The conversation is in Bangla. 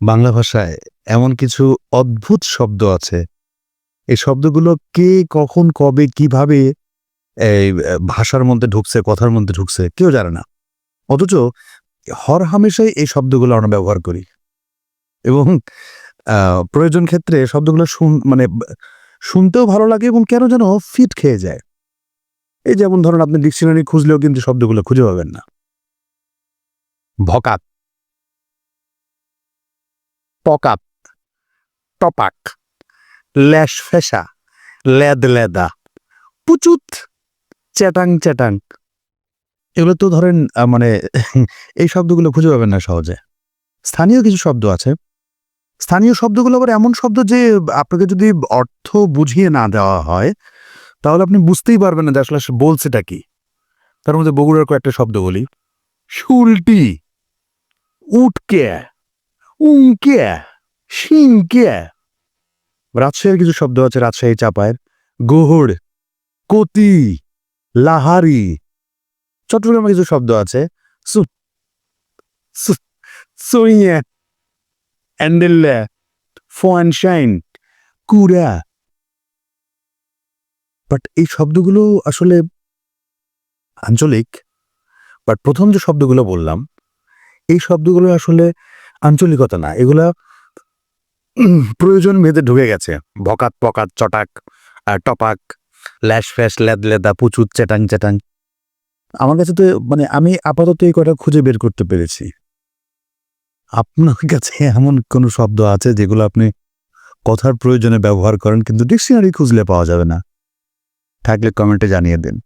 বাংলা ভাষায় এমন কিছু অদ্ভুত শব্দ আছে। এই শব্দগুলো কে, কখন, কবে, কীভাবে এই ভাষার মধ্যে ঢুকছে, কথার মধ্যে ঢুকছে, কেউ জানে না। অথচ হর হামেশাই এই শব্দগুলো আমরা ব্যবহার করি। এবং প্রয়োজন ক্ষেত্রে শব্দগুলো শুন মানে শুনতেও ভালো লাগে এবং কেন যেন ফিট খেয়ে যায়। এই যেমন ধরুন আপনি ডিকশনারি খুঁজলেও কিন্তু শব্দগুলো খুঁজে পাবেন না। ভকাত। পকাত টপাক, ল্যাশ ফেসা লেদ লেদা পুচুত, চ্যাটাং চ্যাটাং। এগুলো তো ধরেন মানে এই শব্দগুলো খুঁজে পাবেন না সহজে। স্থানীয় কিছু শব্দ আছে। স্থানীয় শব্দগুলো আবার এমন শব্দ যে আপনাকে যদি অর্থ বুঝিয়ে না দেওয়া হয়, তাহলে আপনি বুঝতেই পারবেন না যে আসলে বলছেটা কি। তার মধ্যে বগুড়ার কয়েকটা শব্দ বলি। শুলটি, উটকে। উমকে শিংকে। রাজশাহীর কিছু শব্দ আছে রাজশাহী চাপায়ের গোহড় কতি, লাহারি। চট্টগ্রামে কিছু শব্দ আছে। সু ফোয়ানশাইন কুরা বাট এই শব্দগুলো আসলে আঞ্চলিক। বাট প্রথম যে শব্দগুলো বললাম, এই শব্দগুলো আসলে আঞ্চলিকতা না, এগুলা প্রয়োজন ভেদে ঢুকে গেছে। ভকাত, পকাত, চটাক টপাক, ল্যাশ ফ্যাশ লেদ লেদা, পুচুত, চেটাং চেটাং। আমার কাছে তো মানে আমি আপাতত এই কটা খুঁজে বের করতে পেরেছি। আপনার কাছে এমন কোনো শব্দ আছে যেগুলো আপনি কথার প্রয়োজনে ব্যবহার করেন, কিন্তু ডিকশনারি খুঁজলে পাওয়া যাবে না? থাকলে কমেন্টে জানিয়ে দিন।